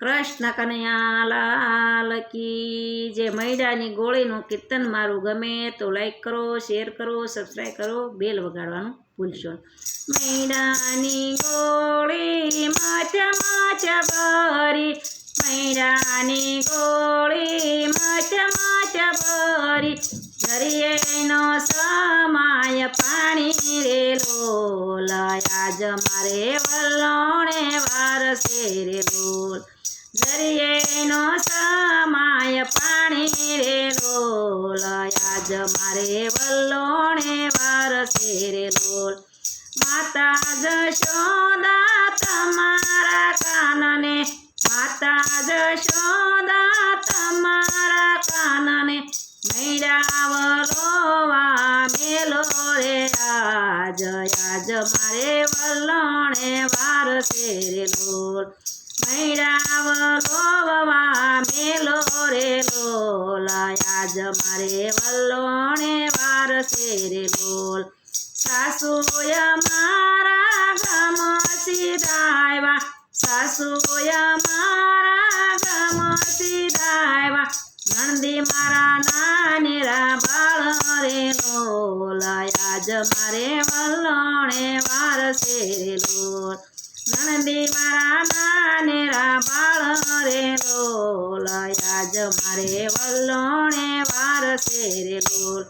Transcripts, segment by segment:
કૃષ્ણ કનૈયાલાલ કી જે મૈડાની ગોળીનું કીર્તન મારું ગમે તો લાઈક કરો શેર કરો સબસ્ક્રાઈબ કરો બેલ વગાડવાનું ભૂલશો મૈડાની ગોળી માચા માચા ભરી, મૈડાની ગોળી માચા માચા ભરી, દરિયેનો સમાય પાણી રે વલ્લોણે વારસે રે લોલ માતા જશોદા તમારા કાનને. માતા જશોદા તમારા કાનને. મેળાવલોવા મેલો રે આજ આજ મારે વલ્લોણે વારસે રે લોલ મેળાવલોવા મેલો રે લોલ આજ મારે વલ્લણે વારસે રે લોલ સાસુય મારા ગમ સીધાયવા સાસુય મારા ગમ સીધાયવા નંદી મારા નાનેરા બાળ રે લોલ. આજ મારે વલ્લણે વારસે રે લોલ નંદી મારા નાનેરા બાળ રે લોલ. આજ મારે વલ્લણે વારસે રે લોલ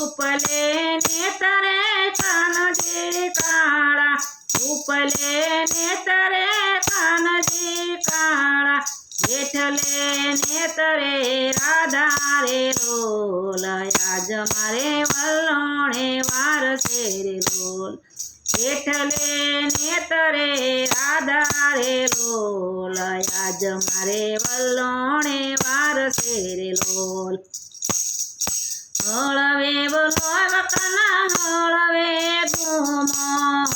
ઉપલે નેતરે કાનજી કાળા ઉપલે નેતરે કાનજી કાળા જેઠલે નેતરે રાધા રે લોલ આજ મારે વલ્લણે વારસે રે લોલ જેઠલે નેતરે રાધા રે લોલ આજ મારે વલ્લણે વારસે રે લોલ હળવે બોલો વકના હળવે ગુમો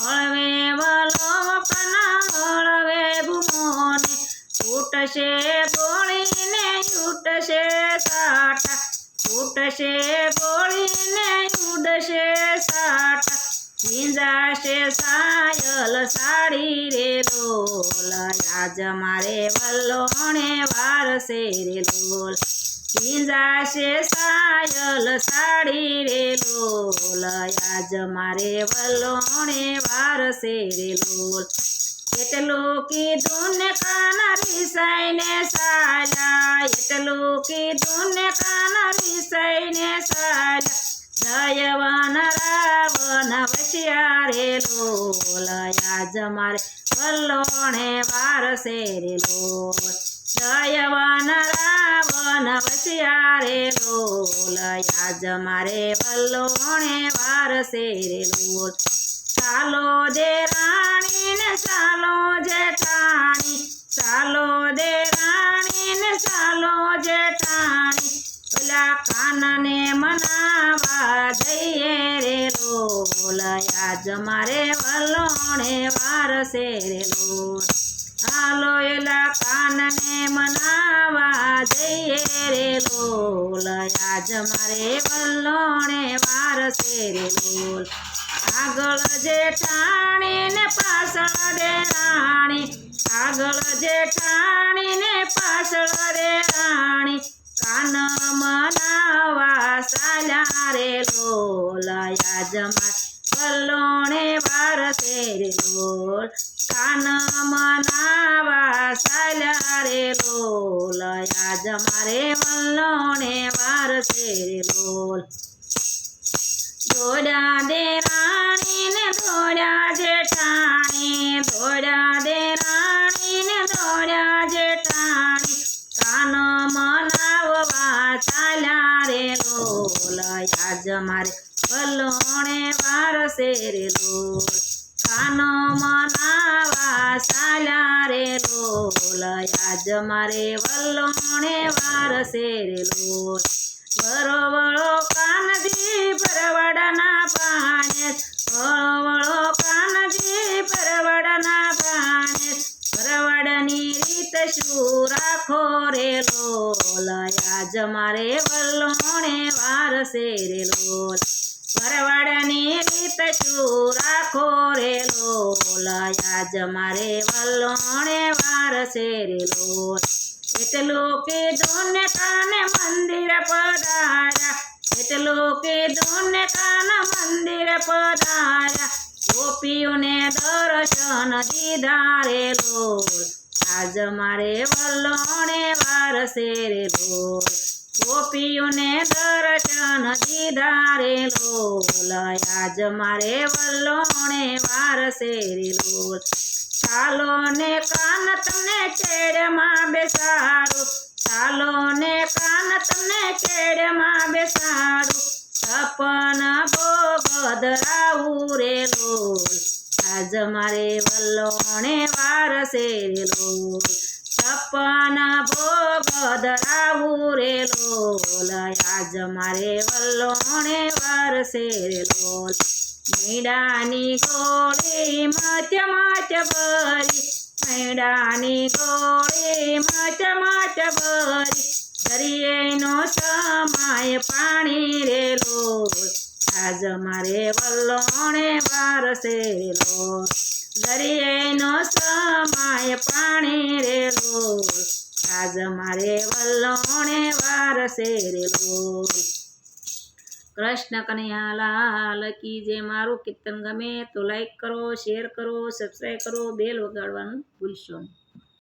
હળવે બોલો વકના હળવે ગુમોને છૂટશે ગોળીને ઉઠશે સાટા. છૂટશે બોળીને ઉડશે સાટા. ઝીંજાશે સાયલ સાડી રે લોલ આજ મારે વલ્લોણે વારસે રે લોલ ભીંજાશે સાયલ સાડી રે લોલ આજ મારે વલ્લોણે વારસે રે લોલ. એટલું કીધું ને કાના રીસાઈને સાયા એટલું કીધું ને કાના રીસાઈને સાયા જયવન રાવણ વસ્યા રે લોલ આજ મારે વલ્લોણે વારસે રે લોલ. રાવણ વસ્યા રે લોલ આજ મારે વલ્લોણે વારસે રે લોલ ચાલો દે રાણી ને ચાલો જેઠાણી ચાલો દે રાણી ને ચાલો જેઠાણી પેલા કાનને મનાવા જઈએ રે લોલ આજ મારે વલ્લોણે વારસે રે લોલ હાલો કાનને મનાવા જઈએ રે લોલ આજ મારે વલ્લોણે વારસે રે લોલ આગળ જેઠાણી ને પાછળ રાણી. આગળ જેઠાણી ને પાછળ રે રાણી. કાન મનાવા સાલા રે લોલ યાજમાર વલ્લોણે વારસે રે લોલ કાન મનાવા સાલા રે લોલ યાજ મારે વલ્લોણે વારસે રે લોલ દોડા દે રાણી ને દોડા જેઠાણી દોડા દે રાણી ને દોડા જેઠાણી. કાન મનાવવા ચાલ્યા રે લોલ આજ મારે વલ્લોણે વારસે રે લોલ આજ મારે વલ્લોણે વારસે રે લોલ વળો કાનજી પરવડના પાણે વળો વળો કાનજી પરવડના પાણે પરવડની રીત શું રાખો રે લોલ આજ મારે વલ્લોણે વારસે રે લોલ ભરવાડની રીત શું રાખો લોલ આજ મારે વલ્લોણે વારસે રે લોલ એટલું કીધું ને મંદિર પધાર્યા. એટલું કીધું ને કાન મંદિર પધાર્યા. ગોપીઓને દર્શન દીધા રે આજ મારે વલ્લોણે વારસે રે લોલ ગોપીઓને દર્શન દીધારે લોલ આજ મારે વલ્લોણે વારસે લોલ ચાલો ને કાન તમને કેડમાં બેસાડો ચાલો ને કાન તમને કેડમાં બેસાડો. સપન ભોગ ધરાવું રે લોલ આજ મારે વલ્લોણે વારસે લોલ સપન ભોગ ધરાવું રે લોલ, આજ મારે વલ્લોણે વારસે રે લોલ. મેડાની ગોળી મચ મચ ભરી, મેડાની ગોળી મચ મચ ભરી. દરિયેનો સમાય પાણી રે લોલ, આજ મારે વલ્લોણે વારસે લોલ. દરિયેનો સમાય પાણી રેલો. આજ મારે વલ્લોણે વારસે રેલો કૃષ્ણ કનૈયા લાલ કી જે મારું કીર્તન ગમે તો લાઈક કરો શેર કરો સબસ્ક્રાઈબ કરો બેલ વગાડવાનું ભૂલશો નહીં.